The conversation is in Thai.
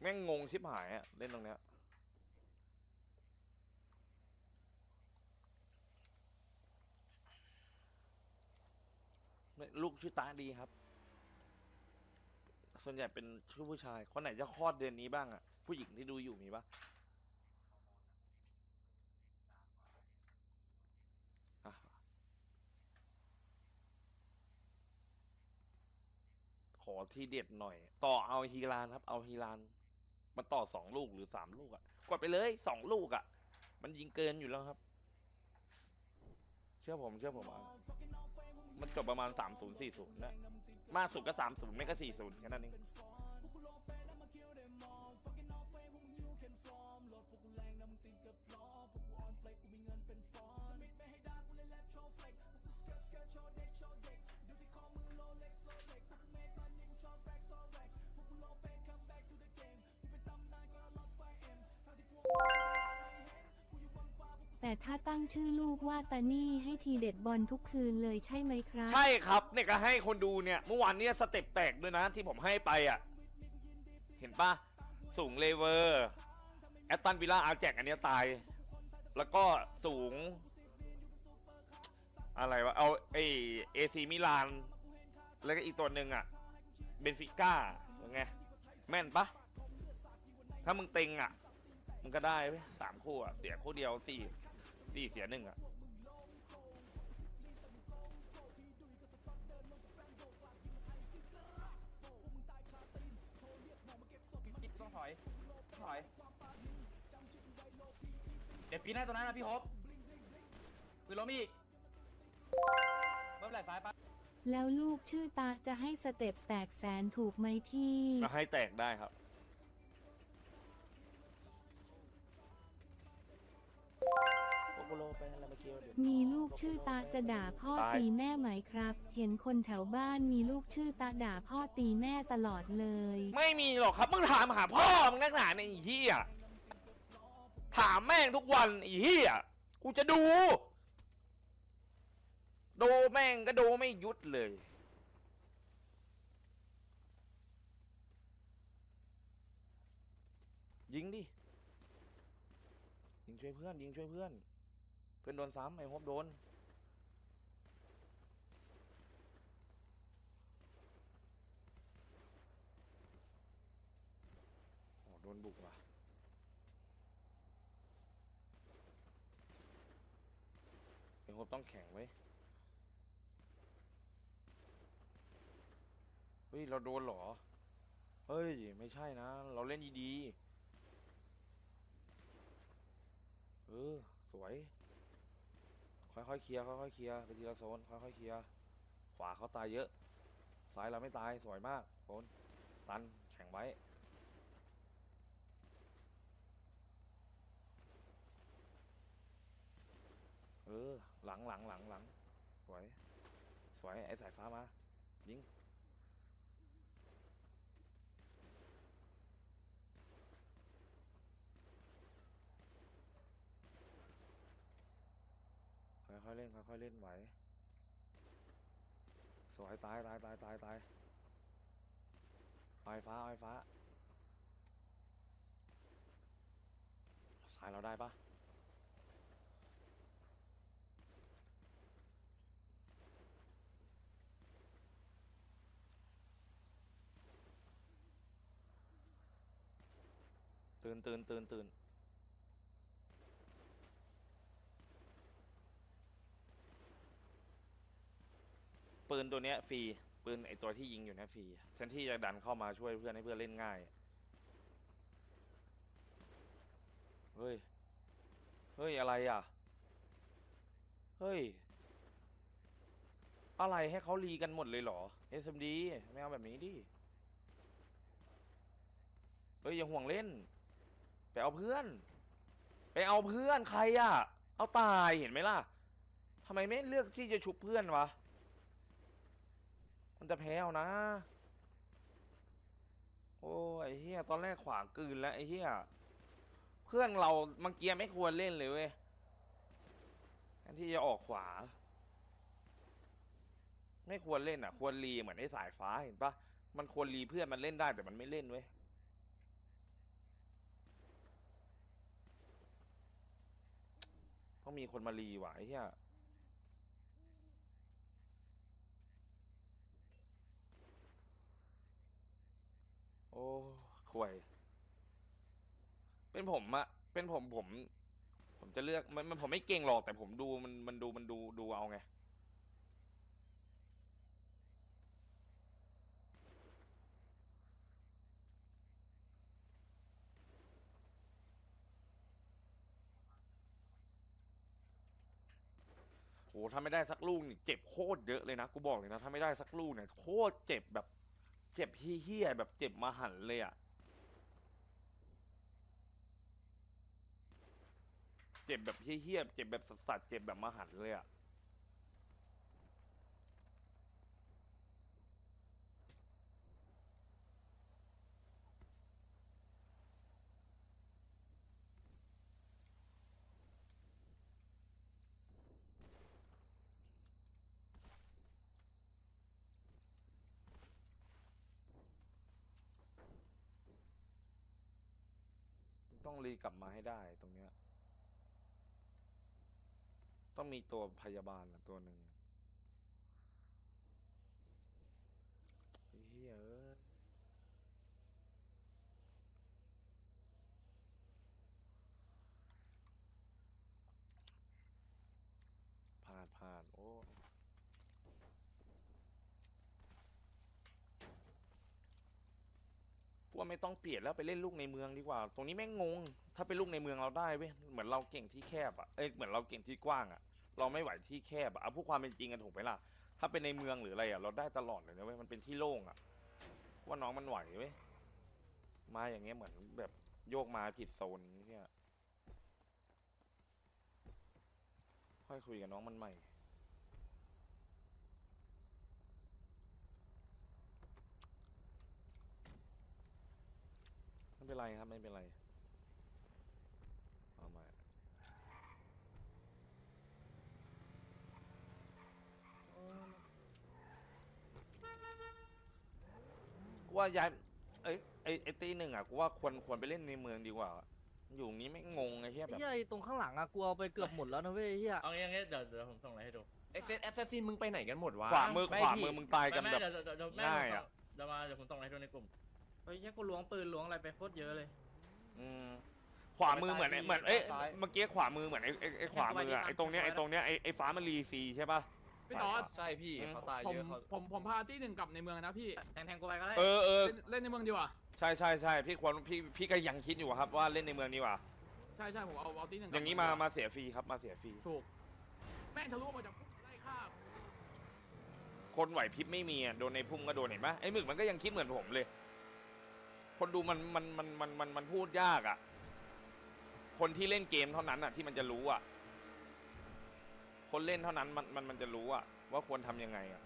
แม่งงงชิบหายอะเล่นตรงเนี้ยลูกชื่อตาดีครับ ส่วนใหญ่เป็นชื่อผู้ชาย คนไหนจะคลอดเดือนนี้บ้างอะผู้หญิงที่ดูอยู่มีปะอะขอที่เด็ดหน่อย ต่อเอาฮีรานครับ เอาฮีราน มาต่อสองลูกหรือสามลูกอะกดไปเลยสองลูกอะมันยิงเกินอยู่แล้วครับ เชื่อผมเชื่อผมอะมันจบประมาณ 3040นะมากสุดก็ 30 ไม่ก็ 40แค่นั้นเอง แต่ถ้าตั้งชื่อลูกว่าตานี่ให้ทีเด็ดบอลทุกคืนเลยใช่ไหมครับ ใช่ครับเนี่ยก็ให้คนดูเนี่ยเมื่อวานเนี่ยสเต็ปแตกด้วยนะที่ผมให้ไปอะ เห็นปะสูงเลเวอร์แอตตันวิลล่าอาแจกอันเนี้ยตาย แล้วก็สูง อะไรวะ เอาไอเอซีมิลาน แล้วก็อีกตัวหนึ่งอะ เบนฟิก้ายังไง แม่นปะถ้ามึงเต็งอะ มึงก็ได้สามคู่อะ เสียคู่เดียวสี่ สี่เสียหนึ่งอะต้องถอย ถอย เดี๋ยวปีหน้าตัวนั้นนะพี่ฮบคือล้มอีกไม่เป็นไรฟ้าปะแล้วลูกชื่อตาจะให้สเต็ปแตกแสนถูกไหมพี่ก็ให้แตกได้ครับ มีลูกชื่อตาจะด่าพ่อตายตีแม่ไหมครับ เห็นคนแถวบ้านมีลูกชื่อตาด่าพ่อตีแม่ตลอดเลย ไม่มีหรอกครับมึงถามหาพ่อมึงนักหนาเนี่ยไอ้เหี้ยถามแม่งทุกวันไอ้เหี้ยกูจะดู ดูแม่งก็ดูไม่หยุดเลย ยิงดิยิงช่วยเพื่อนยิงช่วยเพื่อนเพื่อนโดนซ้ำไอ้ฮบโดนโอ้โดนบุกว่ะไอ้ฮบต้องแข็งไว้เฮ้ย เราโดนหรอ เฮ้ย ไม่ใช่นะ เราเล่นดีๆ เออ สวย ค่อยๆเคลียร์ค่อยๆเคลียร์ไปทีละโซนค่อยๆเคลียร์ขวาเขาตายเยอะซ้ายเราไม่ตายสวยมากโซนตันแข็งไว้เออหลังหลังหลังหลังสวยสวยไอ้สายฟ้ามายิง อยๆเล่นค่อยๆเล่นไหวสวยตายตายตายตายตายไฟฟ้าไฟฟ้าสายเราได้ปะตื่นตื่นตื่นตื่น ปืนตัวเนี้ยฟรีปืนไอตัวที่ยิงอยู่เนี้ยฟรีแทนที่จะดันเข้ามาช่วยเพื่อนให้เพื่อนเล่นง่ายเฮ้ยเฮ้ยอะไรอะเฮ้ยอะไรให้เขารีกันหมดเลยเหรอ SMD ไม่เอาแบบนี้ดิเฮ้ยอย่าห่วงเล่น ไปเอาเพื่อน ไปเอาเพื่อนใครอะเอาตายเห็นไหมล่ะทำไมไม่เลือกที่จะชุบเพื่อนวะ มันจะแพ้เอานะ โอ้ไอ้เหี้ยตอนแรกขวางกืนแล้วไอ้เหี้ยเพื่อนเราเมื่อกี้ไม่ควรเล่นเลยเว้ยอันที่จะออกขวา ไม่ควรเล่นอะ ควรรีเหมือนไอ้สายฟ้าเห็นปะมันควรรีเพื่อนมันเล่นได้แต่มันไม่เล่นเว้ยต้องมีคนมารีไหวเหี้ย ข่วย เป็นผมอะเป็นผมผม ผมจะเลือกมันมันผมไม่เก่งหรอกแต่ผมดูมันมันดูมันดูดูเอาไง โหถ้าไม่ได้สักลูกนี่เจ็บโคตรเยอะเลยนะ กูบอกเลยนะ ถ้าไม่ได้สักลูกเนี่ยโคตรเจ็บแบบ เจ็บเฮี้ยๆแบบเจ็บมาหันเลยอะ จ็บแบบเฮี้ยๆเจ็บแบบสัสๆเจ็บแบบมาหันเลยอะต้องรีกลับมาให้ได้ตรงเนี้ย ต้องมีตัวพยาบาลอะตัวหนึ่งเฮียเอ้ยผ่านผ่านโอ้พวกไม่ต้องเปลี่ยนแล้วไปเล่นลูกในเมืองดีกว่า ตรงนี้แม่งงง ถ้าเป็นลูกในเมืองเราได้เว้ย เหมือนเราเก่งที่แคบอะเอ้ย เหมือนเราเก่งที่กว้างอะ เราไม่ไหวที่แคบอะเอาพูดความเป็นจริงกันถูกไหมล่ะ ถ้าเป็นในเมืองหรืออะไรอะเราได้ตลอดเลยนะเว้ยมันเป็นที่โล่งอะว่าน้องมันไหวเว้ยมาอย่างเงี้ยเหมือนแบบโยกมาผิดโซนเนี่ยค่อยคุยกับน้องมันใหม่ไม่เป็นไรครับไม่เป็นไรเอามากู ว่าย้ายเอ้ยไอไอตีหนึ่งอะกูว่าควรควรไปเล่นในเมืองดีกว่า อยู่ตรงนี้ไม่งงไอ้เหี้ยไอ้แบบเหี้ยไอ้ตรงข้างหลังอะกูเอาไปเกือบหมดแล้วนะเว้ยไอ้เหี้ย เอางี้เอางี้เดี๋ยวเดี๋ยวผมส่งอะไรให้ดูไอเซตแอสซัสซินมึงไปไหนกันหมดวะขวามือไม่ขวาพี่ มือมึงตายกันไม่แบไม่บ เดี๋ยวเดี๋ยวเดี๋ยวแม่ง่ายผมอะ เดี๋ยวมาเดี๋ยวผมส่งอะไรให้ดูในกลุ่ม เฮ้ยแค่กูล้วงปืนล้วงอะไรไปโคตรเยอะเลย อืมขวามือเหมือนไอ้ซ้ายเหมือนเอ้ยซ้ายเมื่อกี้ขวามือเหมือนไอ้ไอ้ไอ้ขวามืออะไอ้ตรงเนี้ยไอ้ตรงเนี้ยไอ้ไอ้ฟ้ามันรีฟรีใช่ป่ะ พี่ตอสใช่พี่อืมเขาตายผมเยอะเขาผมผมพาที่หนึ่งกลับในเมืองนะพี่แทงแทงกูไปก็ได้เออเออเล่นเล่นในเมืองดีกว่าใช่ใช่ใช่พี่ควรพี่พี่ก็ยังคิดอยู่ครับว่าเล่นในเมืองดีกว่า ใช่ใช่ผมเอาเอาที่หนึ่งกอลับย่างนี้มามาเสียฟรีครับมาเสียฟรีถูก แม่งทะลุมาจากไล่ฆ่าคนไหวพริบไม่มีอะโดนในพุ่มก็โดนเห็นปะไอ้หมึกมันก็ยังคิดเหมือนผมเลย คนดูมันมันมันมันมันมันพูดยากอะ คนที่เล่นเกมเท่านั้นอะที่มันจะรู้อะ คนเล่นเท่านั้นมันมันมันจะรู้อะว่าควรทำยังไงอะ